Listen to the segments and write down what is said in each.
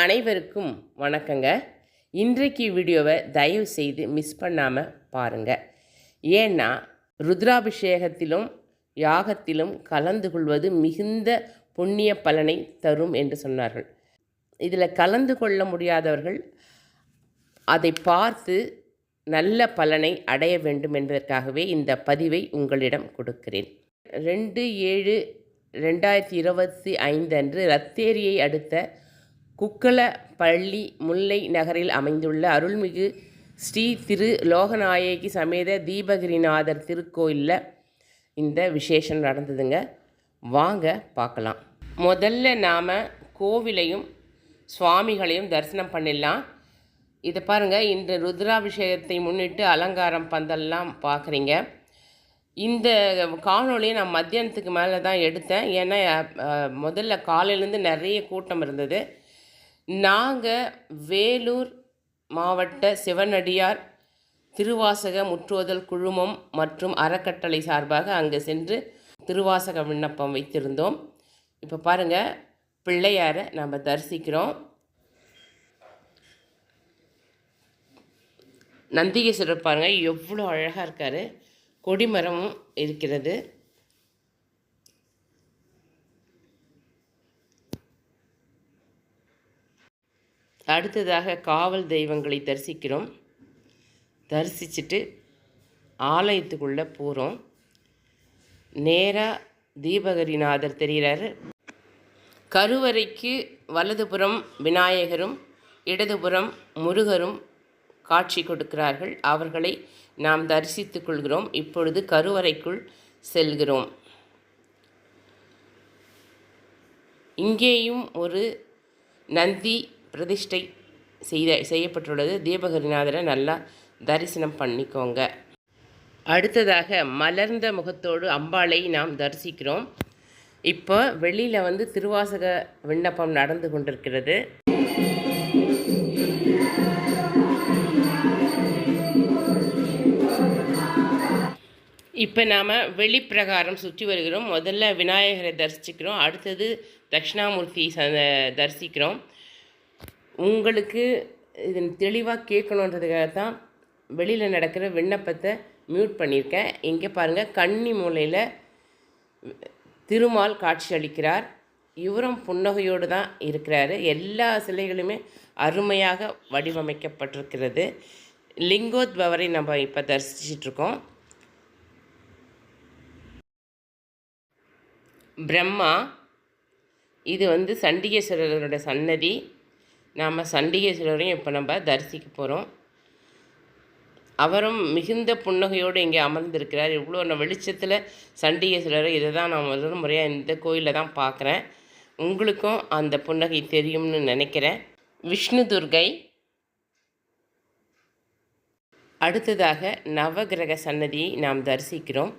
அனைவருக்கும் வணக்கங்க. இன்றைக்கு வீடியோவை தயவு செய்து மிஸ் பண்ணாமல் பாருங்கள் ஏன்னா ருத்ராபிஷேகத்திலும் யாகத்திலும் கலந்து கொள்வது மிகுந்த புண்ணிய பலனை தரும் என்று சொன்னார்கள். இதில் கலந்து கொள்ள முடியாதவர்கள் அதை பார்த்து நல்ல பலனை அடைய வேண்டும் என்பதற்காகவே இந்த பதிவை உங்களிடம் கொடுக்கிறேன். ரெண்டு ஏழு ரெண்டாயிரத்தி இருபத்தி ஐந்து அன்று ரத்தேரியை அடுத்த குக்கலப்பள்ளி முல்லை நகரில் அமைந்துள்ள அருள்மிகு ஸ்ரீ திரு லோகநாயகி சமேத தீபகிரிநாதர் திருக்கோயிலில் இந்த விசேஷம் நடந்ததுங்க. வாங்க பார்க்கலாம். முதல்ல நாம் கோவிலையும் சுவாமிகளையும் தரிசனம் பண்ணிடலாம். இதை பாருங்கள் இன்று ருத்ராபிஷேகத்தை முன்னிட்டு அலங்காரம் பந்தல்லாம் பார்க்குறீங்க இந்த காணொலியை நான் மத்தியானத்துக்கு மேலே தான் எடுத்தேன். ஏன்னா முதல்ல காலையிலேருந்து நிறைய கூட்டம் இருந்தது. நாங்கள் வேலூர் மாவட்ட சிவனடியார் திருவாசக முற்றோதல் குழுமம் மற்றும் அறக்கட்டளை சார்பாக அங்கே சென்று திருவாசக விண்ணப்பம் வைத்திருந்தோம். இப்போ பாருங்கள் பிள்ளையாரை நம்ம தரிசிக்கிறோம். நந்திகேஸ்வரர் பாருங்கள் எவ்வளோ அழகாக இருக்கார். கொடிமரமும் இருக்கிறது. அடுத்ததாக காவல் தெய்வங்களை தரிசிக்கிறோம். தரிசிச்சுட்டு ஆலயத்துக்குள்ளே போகிறோம் நேராக தீபகரிநாதர் தெரிகிறாரு கருவறைக்கு வலதுபுறம் விநாயகரும் இடதுபுறம் முருகரும் காட்சி கொடுக்கிறார்கள். அவர்களை நாம் தரிசித்துக் கொள்கிறோம். இப்பொழுது கருவறைக்குள் செல்கிறோம். இங்கேயும் ஒரு நந்தி பிரதிஷ்டை செய்த செய்யப்பட்டுள்ளது. தீபகரிநாதரை நல்லா தரிசனம் பண்ணிக்கோங்க. அடுத்ததாக மலர்ந்த முகத்தோடு அம்பாளை நாம் தரிசிக்கிறோம். இப்போ வெளியில் வந்து திருவாசக விண்ணப்பம் நடந்து கொண்டிருக்கிறது. இப்போ நாம் வெளிப்பிரகாரம் சுற்றி வருகிறோம். முதல்ல விநாயகரை தரிசிக்கிறோம். அடுத்தது தட்சிணாமூர்த்தி ச தரிசிக்கிறோம். உங்களுக்கு இது தெளிவாக கேட்கணுன்றதுக்காக தான் வெளியில் நடக்கிற விண்ணப்பத்தை மியூட் பண்ணியிருக்கேன். இங்கே பாருங்கள் கன்னி மூலையில் திருமால் காட்சி அளிக்கிறார். இவரும் புன்னகையோடு தான் இருக்கிறாரு. எல்லா சிலைகளுமே அருமையாக வடிவமைக்கப்பட்டிருக்கிறது. லிங்கோத்பவரை நம்ம இப்போ தரிசிச்சிட்ருக்கோம் பிரம்மா இது வந்து சண்டிகேஸ்வரரோட சன்னதி. நாம் சண்டிகேஸ்வரரையும் இப்போ நம்ம தரிசிக்க போகிறோம் அவரும் மிகுந்த புன்னகையோடு இங்கே அமர்ந்திருக்கிறார். இவ்வளோ நான் வெளிச்சத்தில் சண்டிகேஸ்வரரை இதை தான் நான் முதல் முறையாக இந்த கோயிலில் தான் பார்க்குறேன் உங்களுக்கும் அந்த புன்னகை தெரியும்னு நினைக்கிறேன். விஷ்ணு துர்கை. அடுத்ததாக நவகிரக சன்னதியை நாம் தரிசிக்கிறோம்.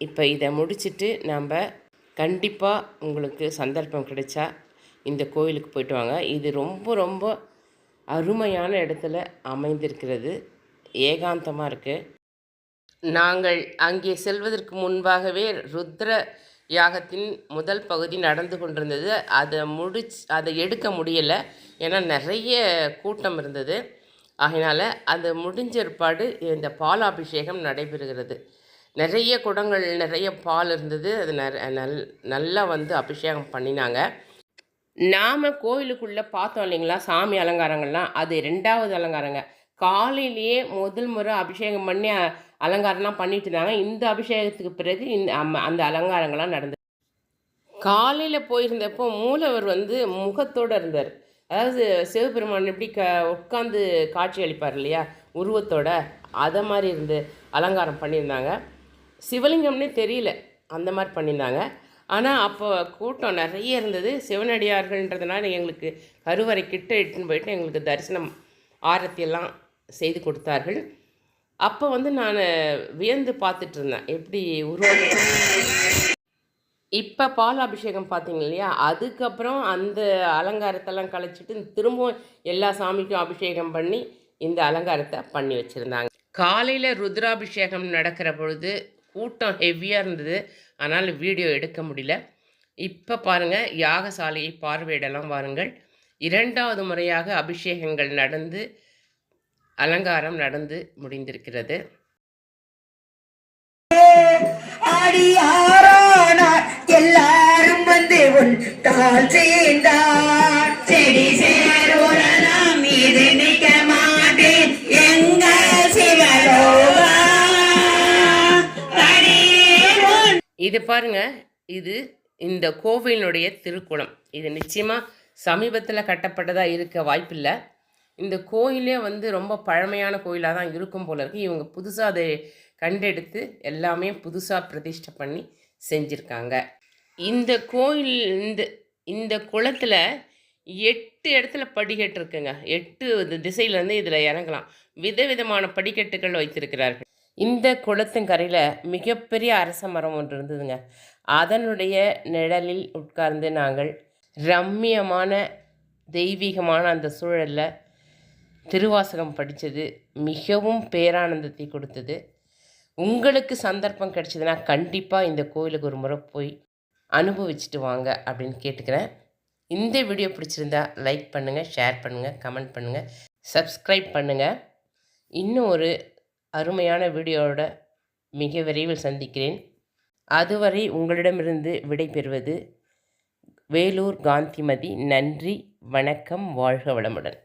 இப்போ இதை முடிச்சிட்டு நாம் கண்டிப்பாக உங்களுக்கு சந்தர்ப்பம் கிடைச்சா இந்த கோயிலுக்கு போயிட்டு வாங்க. இது ரொம்ப ரொம்ப அருமையான இடத்துல அமைந்திருக்கிறது. ஏகாந்தமாக இருக்குது நாங்கள் அங்கே செல்வதற்கு முன்பாகவே ருத்ர யாகத்தின் முதல் பகுதி நடந்து கொண்டிருந்தது. அதை முடிச் அதை எடுக்க முடியலை. ஏன்னா நிறைய கூட்டம் இருந்தது. அதனால் அது முடிஞ்ச ஏற்பாடு இந்த பாலாபிஷேகம் நடைபெறுகிறது. நிறைய குடங்கள் நிறைய பால் இருந்தது. அது நல் நல்லா வந்து அபிஷேகம் பண்ணினாங்க. நாம் கோயிலுக்குள்ளே பார்த்தோம் இல்லைங்களா? சாமி அலங்காரங்கள்லாம். அது ரெண்டாவது அலங்காரங்க. காலையிலேயே முதல் முறை அபிஷேகம் பண்ணி அலங்காரம்லாம் பண்ணிட்டு இருந்தாங்க. இந்த அபிஷேகத்துக்கு பிறகு இந்த அந்த அலங்காரங்கள்லாம் நடந்தது காலையில் போயிருந்தப்போ மூலவர் வந்து முகத்தோடு இருந்தார். அதாவது சிவபெருமான் எப்படி க உட்காந்து காட்சி அளிப்பார் இல்லையா? உருவத்தோட அதை மாதிரி இருந்து அலங்காரம் பண்ணியிருந்தாங்க. சிவலிங்கம்னே தெரியல. அந்த மாதிரி பண்ணியிருந்தாங்க. ஆனால் அப்போ கூட்டம் நிறைய இருந்தது. சிவனடியார்கள்ன்றதுனால எங்களுக்கு கருவறை கிட்ட இட்டுன்னு போயிட்டு எங்களுக்கு தரிசனம் ஆரத்தி எல்லாம் செய்து கொடுத்தார்கள். அப்போ வந்து நான் வியந்து பார்த்துட்டு இருந்தேன். எப்படி உருவாக்க இப்போ பால் அபிஷேகம் பார்த்தீங்க இல்லையா? அதுக்கப்புறம் அந்த அலங்காரத்தெல்லாம் கழிச்சிட்டு திரும்பவும் எல்லா சாமிக்கும் அபிஷேகம் பண்ணி இந்த அலங்காரத்தை பண்ணி வச்சுருந்தாங்க. காலையில் ருத்ராபிஷேகம் நடக்கிற பொழுது கூட்டம் ஹெவியாக இருந்தது. ஆனால் வீடியோ எடுக்க முடியல. இப்போ பாருங்கள் யாகசாலையை பார்வையிடலாம் வாருங்கள். இரண்டாவது முறையாக அபிஷேகங்கள் நடந்து அலங்காரம் நடந்து முடிந்திருக்கிறது. எல்லாரும் வந்து உன் தாள் சேர்ந்தார் இது பாருங்க இது இந்த கோவிலினுடைய திருக்குளம் இது நிச்சயமாக சமீபத்தில் கட்டப்பட்டதாக இருக்க வாய்ப்பில்லை. இந்த கோயிலே வந்து ரொம்ப பழமையான கோயிலாக தான் இருக்கும் போல இருக்குது இவங்க புதுசாக அதை கண்டெடுத்து எல்லாமே புதுசாக பிரதிஷ்டை பண்ணி செஞ்சுருக்காங்க. இந்த கோயில் இந்த இந்த குளத்தில் எட்டு இடத்துல படிக்கட்டு இருக்குங்க. எட்டு திசையிலேருந்து இதில் இறங்கலாம். விதவிதமான படிக்கட்டுகள் வைத்திருக்கிறார்கள். இந்த குளத்துங்கரையில் மிகப்பெரிய அரச மரம் ஒன்று இருந்ததுங்க. அதனுடைய நிழலில் உட்கார்ந்து நாங்கள் ரம்மியமான தெய்வீகமான அந்த சூழலில் திருவாசகம் படித்தது மிகவும் பேரானந்தத்தை கொடுத்தது. உங்களுக்கு சந்தர்ப்பம் கிடச்சிதுன்னா கண்டிப்பாக இந்த கோயிலுக்கு ஒரு முறை போய் அனுபவிச்சுட்டு வாங்க அப்படின்னு கேட்டுக்கிறேன். இந்த வீடியோ பிடிச்சிருந்தா லைக் பண்ணுங்கள் ஷேர் பண்ணுங்கள் கமெண்ட் பண்ணுங்கள் சப்ஸ்கிரைப் பண்ணுங்கள் இன்னும் ஒரு அருமையான வீடியோவோட மிக விரைவில் சந்திக்கிறேன். அதுவரை உங்களிடமிருந்து விடைபெறுவது வேலூர் காந்திமதி. நன்றி வணக்கம் வாழ்க வளமுடன்.